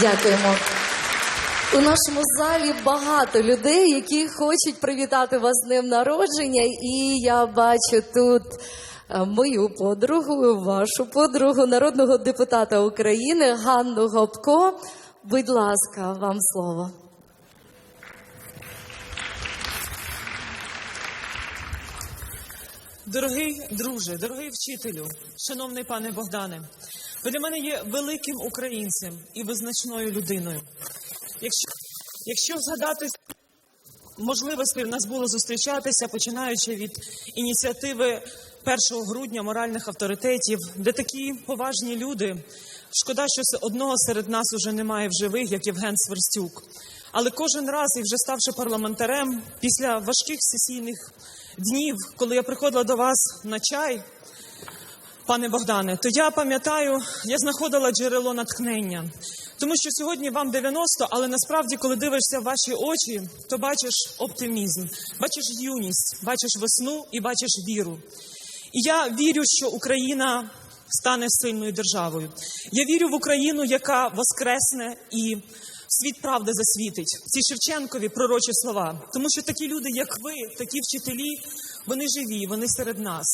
Дякуємо. У нашому залі багато людей, які хочуть привітати вас з днем народження. І я бачу тут е, мою подругу, вашу подругу, народного депутата України Ганну Гопко. Будь ласка, вам слово. Дорогий друже, дорогий вчителю, шановний пане Богдане, ви для мене є великим українцем і визначною людиною. Якщо, якщо згадати можливостей в нас було зустрічатися, починаючи від ініціативи 1 грудня моральних авторитетів, де такі поважні люди. Шкода, що одного серед нас уже немає в живих, як Євген Сверстюк. Але кожен раз, і вже ставши парламентарем, після важких сесійних днів, коли я приходила до вас на чай, пане Богдане, то я пам'ятаю, я знаходила джерело натхнення. Тому що сьогодні вам 90, але насправді, коли дивишся в ваші очі, то бачиш оптимізм, бачиш юність, бачиш весну і бачиш віру. І я вірю, що Україна стане сильною державою. Я вірю в Україну, яка воскресне і світ правди засвітить. Ці Шевченкові пророчі слова. Тому що такі люди, як ви, такі вчителі, вони живі, вони серед нас.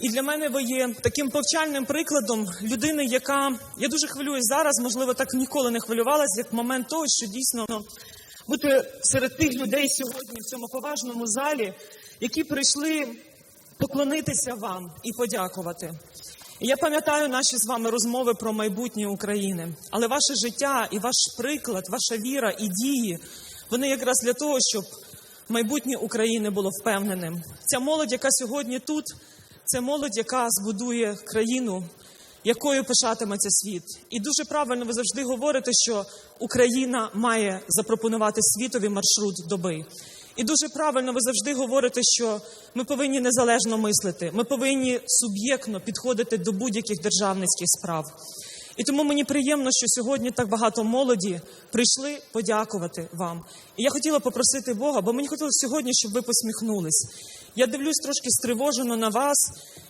І для мене ви є таким повчальним прикладом людини, яка я дуже хвилююсь зараз, можливо, так ніколи не хвилювалася, як момент того, що дійсно ну, бути серед тих людей сьогодні в цьому поважному залі, які прийшли поклонитися вам і подякувати. Я пам'ятаю наші з вами розмови про майбутнє України, але ваше життя і ваш приклад, ваша віра і дії, вони якраз для того, щоб майбутнє України було впевненим. Ця молодь, яка сьогодні тут, це молодь, яка збудує країну, якою пишатиметься світ. І дуже правильно ви завжди говорите, що Україна має запропонувати світові маршрут доби. І дуже правильно ви завжди говорите, що ми повинні незалежно мислити, ми повинні суб'єктно підходити до будь-яких державницьких справ. І тому мені приємно, що сьогодні так багато молоді прийшли подякувати вам. І я хотіла попросити Бога, бо мені хотілося сьогодні, щоб ви посміхнулись. Я дивлюсь трошки стривожено на вас,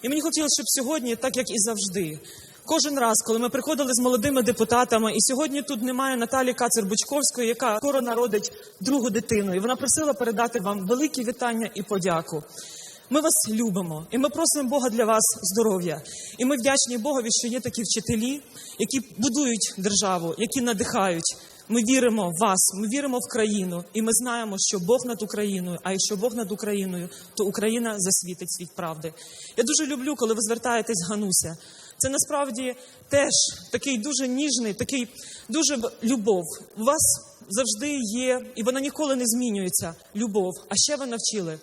і мені хотілося, щоб сьогодні, так як і завжди, кожен раз, коли ми приходили з молодими депутатами, і сьогодні тут немає Наталі Кацер-Бучковської, яка скоро народить другу дитину, і вона просила передати вам великі вітання і подяку. Ми вас любимо, і ми просимо Бога для вас здоров'я. І ми вдячні Богові, що є такі вчителі, які будують державу, які надихають. Ми віримо в вас, ми віримо в країну, і ми знаємо, що Бог над Україною. А якщо Бог над Україною, то Україна засвітить світ правди. Я дуже люблю, коли ви звертаєтесь Гануся. Це насправді теж такий дуже ніжний, такий дуже любов. У вас завжди є, і вона ніколи не змінюється. Любов. А ще ви навчили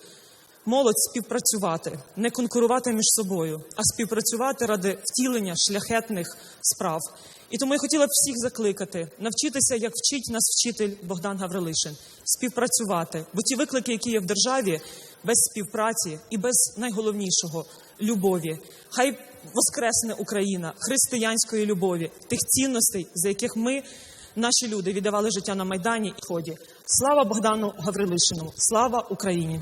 молодь співпрацювати, не конкурувати між собою, а співпрацювати ради втілення шляхетних справ. І тому я хотіла б всіх закликати навчитися, як вчить нас вчитель Богдан Гаврилишин, співпрацювати. Бо ті виклики, які є в державі, без співпраці і без найголовнішого любові. Хай воскресне Україна християнської любові, тих цінностей, за яких ми. Наші люди віддавали життя на майдані і ході. Слава Богдану Гаврилишину! Слава Україні!